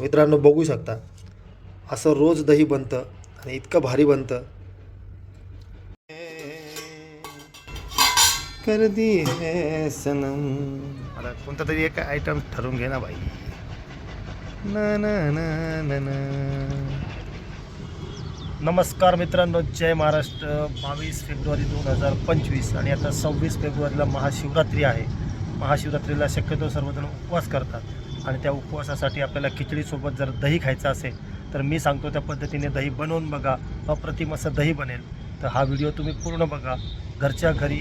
मित्रांनो बघू शकता. असं रोज दही बनतं आणि इतकं भारी बनतं. कर दी है सनम. आता कोणता तरी एक आयटम ठरवून घे ना बाई. ना ना ना ना ना. नमस्कार मित्रांनो जय महाराष्ट्र. बावीस फेब्रुवारी दोन हजार पंचवीस आणि आता सव्वीस फेब्रुवारीला महाशिवरात्री आहे. महाशिवरात्रीला शक्यतो सर्वजण उपवास करतात. आणि त्या उपवासासाठी आपल्याला खिचडीसोबत जर दही खायचं असेल तर मी सांगतो त्या पद्धतीने दही बनवून बघा अप्रतिम असं दही बनेल. तर हा व्हिडिओ तुम्ही पूर्ण बघा. घरच्या घरी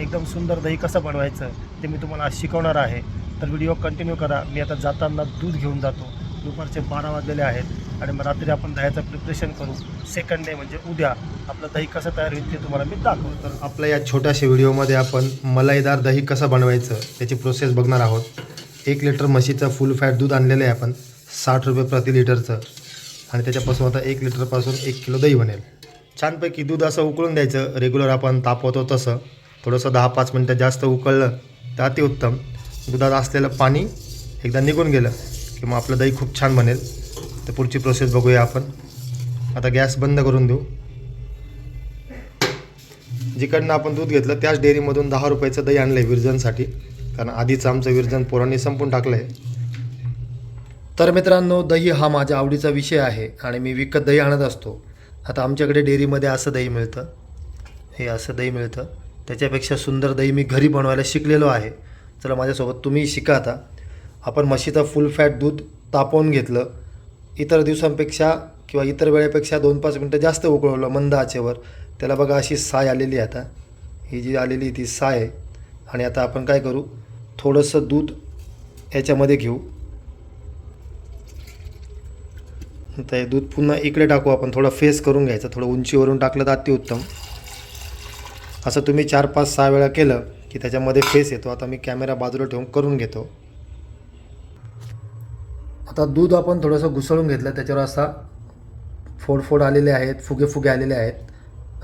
एकदम सुंदर दही कसं बनवायचं ते मी तुम्हाला आज शिकवणार आहे. तर व्हिडिओ कंटिन्यू करा. मी आता जाताना दूध घेऊन जातो. दुपारचे बारा वाजलेले आहेत आणि मग रात्री आपण दह्याचं प्रिपरेशन करू. सेकंड डे म्हणजे उद्या आपलं दही कसं तयार होईल ते तुम्हाला मी दाखवतो. तर आपल्या या छोट्याशा व्हिडिओमध्ये आपण मलाईदार दही कसं बनवायचं त्याची प्रोसेस बघणार आहोत. एक लिटर म्हशीचं फुल फॅट दूध आणलेलं आहे आपण. साठ रुपये प्रति लिटरचं. आणि त्याच्यापासून आता एक लिटरपासून एक किलो दही बनेल. छानपैकी दूध असं उकळून द्यायचं. रेग्युलर आपण तापवतो तसं. थोडंसं दहा पाच मिनटं जास्त उकळलं तर अतिउत्तम दुधात असलेलं पाणी एकदा निघून गेलं की मग आपलं दही खूप छान बनेल. तर पुढची प्रोसेस बघूया आपण. आता गॅस बंद करून देऊ. जिकडनं आपण दूध घेतलं त्याच डेअरीमधून दहा रुपयाचं दही आणलं आहे विरजनसाठी. कारण आधीचं आमचं विरजन पोरांनी संपून टाकलं आहे तर मित्रांनो दही हा माझ्या आवडीचा विषय आहे आणि मी विकत दही आणत असतो. आता आमच्याकडे डेअरीमध्ये असं दही मिळतं. हे असं दही मिळतं. त्याच्यापेक्षा सुंदर दही मी घरी बनवायला शिकलेलो आहे. चला माझ्यासोबत तुम्ही शिका आता. आपण म्हशीचं फुल फॅट दूध तापवून घेतलं. इतर दिवसांपेक्षा किंवा इतर वेळेपेक्षा दोन पाच मिनटं जास्त उकळवलं मंद आचेवर. त्याला बघा अशी साय आलेली आहे आता. ही जी आलेली ती साय आहे. आणि आता आपण काय करू? थोडंसं दूध याच्यामध्ये घेऊ. आता हे दूध पुन्हा इकडे टाकू आपण. थोडं फेस करून घ्यायचं. थोडं उंचीवरून टाकलं तर अतिउत्तम. असं तुम्ही चार पाच सहा वेळा केलं की त्याच्यामध्ये फेस येतो. आता मी कॅमेरा बाजूला ठेवून करून घेतो. आता दूध आपण थोडंसं घुसळून घेतलं. त्याच्यावर असा फोडफोड आलेले आहेत. फुगे फुगे आलेले आहेत.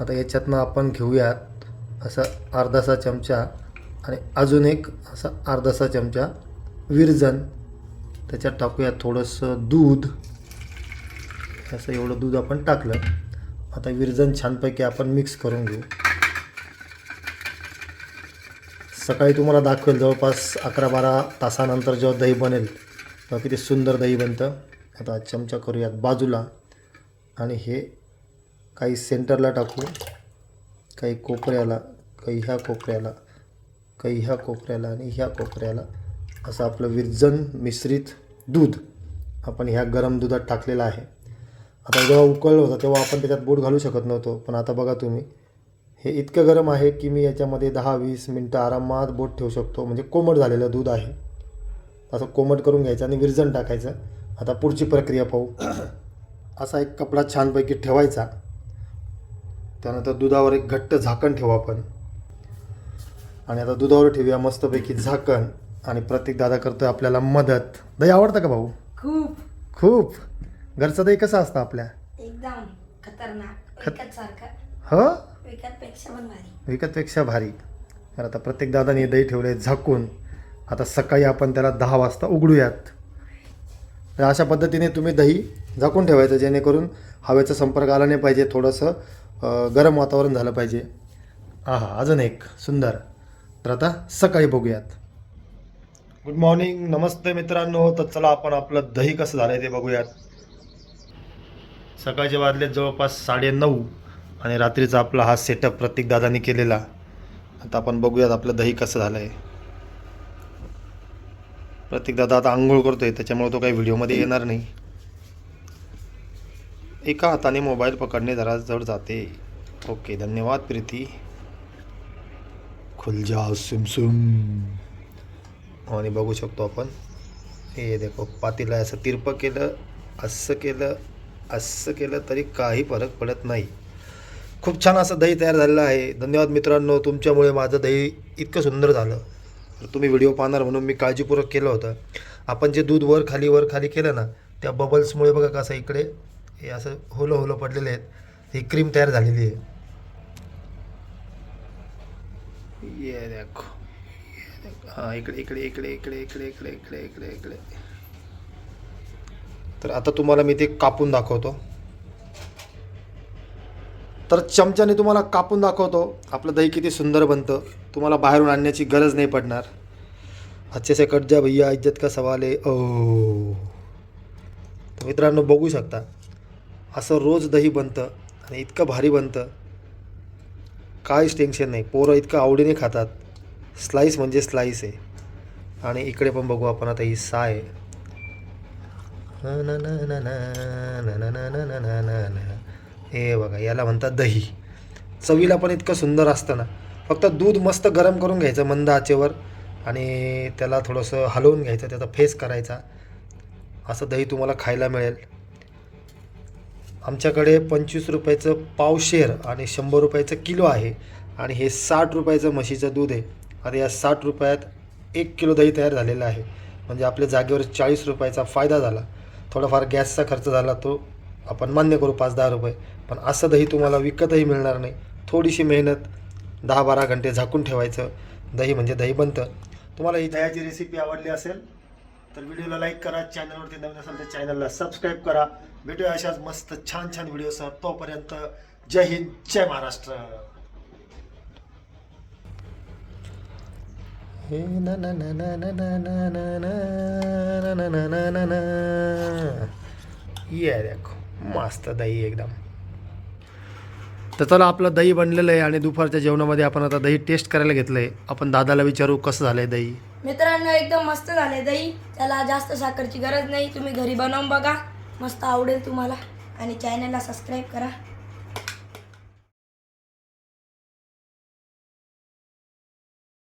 आता याच्यातनं आपण घेऊयात. असं अर्धासा चमचा आणि अजून एक असा अर्धासा चमचा विरजन. त्याच्यात टाकूयात थोडंसं दूध. असं एवढं दूध आपण टाकलं. आता विरजन छानपैकी आपण मिक्स करून घेऊ. सकाळी तुम्हाला दाखवेल जवळपास अकरा बारा तासानंतर जेव्हा दही बनेल तेव्हा किती सुंदर दही बनतं. आता चमचा करूयात बाजूला. आणि हे काही सेंटरला टाकू. काही कोपऱ्याला काही ह्या कोपऱ्याला. काही ह्या कोपऱ्याला आणि ह्या कोपऱ्याला असं आपलं विरजन मिश्रित दूध आपण ह्या गरम दुधात टाकलेलं आहे. आता जेव्हा उकळलं होतं तेव्हा आपण त्याच्यात बोट घालू शकत नव्हतो पण आता बघा तुम्ही हे इतकं गरम आहे की मी याच्यामध्ये दहा वीस मिनटं आरामात बोट ठेवू शकतो. म्हणजे कोमट झालेलं दूध आहे. असं कोमट करून घ्यायचं आणि विरजण टाकायचं. आता पुढची प्रक्रिया पाहू. असा एक कपडा छानपैकी ठेवायचा. त्यानंतर दुधावर एक घट्ट झाकण ठेवू आपण. आणि आता दुधावर ठेवूया मस्तपैकी झाकण. आणि प्रत्येक दादा करतोय आपल्याला मदत. दही आवडतं का भाऊ? खूप. खूप. घरचं दही कसं असतं आपल्या? एकदम खतरनाक. खत- विकत सारखं. हो? विकत पेक्षा पण भारी. विकतपेक्षा भारी. तर आता प्रत्येक दादाने दही ठेवले झाकून. आता सकाळी आपण त्याला दहा वाजता उघडूयात. तर अशा पद्धतीने तुम्ही दही झाकून ठेवायचं जेणेकरून हवेचा संपर्क आला नाही पाहिजे थोडंसं अं, गरम वातावरण झालं पाहिजे. हा अजून एक. सुंदर. तर आता सकाळी बघूयात. गुड मॉर्निंग नमस्ते मित्रांनो. तर चला आपण आपलं दही कसं झालं ते बघूयात. सकाळचे वाजले जवळपास साडे नऊ आणि रात्रीचा आपला हा सेटअप प्रत्येक दादानी केलेला. आता आपण बघूयात आपलं दही कसं झालं आहे प्रत्येक दादा आता आंघोळ करतोय त्याच्यामुळे तो काही व्हिडिओमध्ये येणार नाही. एका हाताने मोबाईल पकडणे जरा जड जाते. ओके धन्यवाद प्रीती. खुलजा सुमसुम सुम सुम आणि बघू शकतो आपण. हे देखो पातीला असं तिरपं केलं असं केलं असं केलं तरी काही फरक पडत नाही. खूप छान असं दही तयार झालेलं आहे. धन्यवाद मित्रांनो तुमच्यामुळे माझं दही इतकं सुंदर झालं. तर तुम्ही व्हिडिओ पाहणार म्हणून मी काळजीपूर्वक केलं होतं. आपण जे दूध वर खाली वर खाली केलं ना त्या बबल्समुळे बघा कसं इकडे हे असं होलं होलं पडलेले आहेत. ही क्रीम तयार झालेली आहे. ये देखो हां इकडे इकडे इकडे इकडे इकडे इकडे इकडे इकडे इकडे। तर आता तुम्हाला मी ते कापून दाखवतो. तर चमच्याने तुम्हाला कापून दाखवतो. आपलं दही किती सुंदर बनतं. तुम्हाला बाहेरून आणण्याची गरज नाही पडणार. अच्छे से कट जा भैया इज्जत का सवाल आहे ओ। तर मित्रांनो बघू शकता. असं रोज दही बनतं आणि इतकं भारी बनतं. काहीच टेन्शन नाही पोरं इतकं आवडीने खातात स्लाईस म्हणजे स्लाईस आहे आणि इकडे पण बघू आपण आता ही सा आहे हे बघा याला म्हणतात दही चवीला पण इतकं सुंदर असतं ना फक्त दूध मस्त गरम करून घ्यायचं मंद आचेवर आणि त्याला थोडंसं हलवून घ्यायचं त्याचा फेस करायचा असं दही तुम्हाला खायला मिळेल आमच्याकडे पंचवीस रुपयाचं पावशेर आणि शंभर रुपयाचं किलो आहे आणि हे साठ रुपयाचं म्हशीचं दूध आहे. आणि या साठ रुपयात एक किलो दही तयार झालेलं आहे. म्हणजे आपल्या जागेवर चाळीस रुपयाचा फायदा झाला. थोडाफार गॅसचा खर्च झाला तो आपण मान्य करू पाच दहा रुपये. पण असं दही तुम्हाला विकतही मिळणार नाही. थोडीशी मेहनत दहा बारा घंटे झाकून ठेवायचं. दही म्हणजे दही बनतं. तुम्हाला ही दह्याची रेसिपी आवडली असेल तर व्हिडिओला लाईक करा चॅनलवरती नवीन असेल तर चॅनलला सबस्क्राईब करा. भेटूया अशाच मस्त छान छान व्हिडिओसह तोपर्यंत जय हिंद जय महाराष्ट्र हे ना ना ना ना ना ना ना ना ना ना ना ना ना ना ये देखो मस्त दही एकदम तर चला आपलं दही बनलेलं आहे आणि दुपारच्या जेवणामध्ये आपण आता दही टेस्ट करायला घेतलं आहे आपण दादाला विचारू कसं झालं आहे दही मित्रांनो एकदम मस्त झाले दही त्याला जास्त साखरची गरज नाही तुम्ही घरी बनवून बघा मस्त आवडेल तुम्हाला. आणि चॅनलला सबस्क्राईब करा.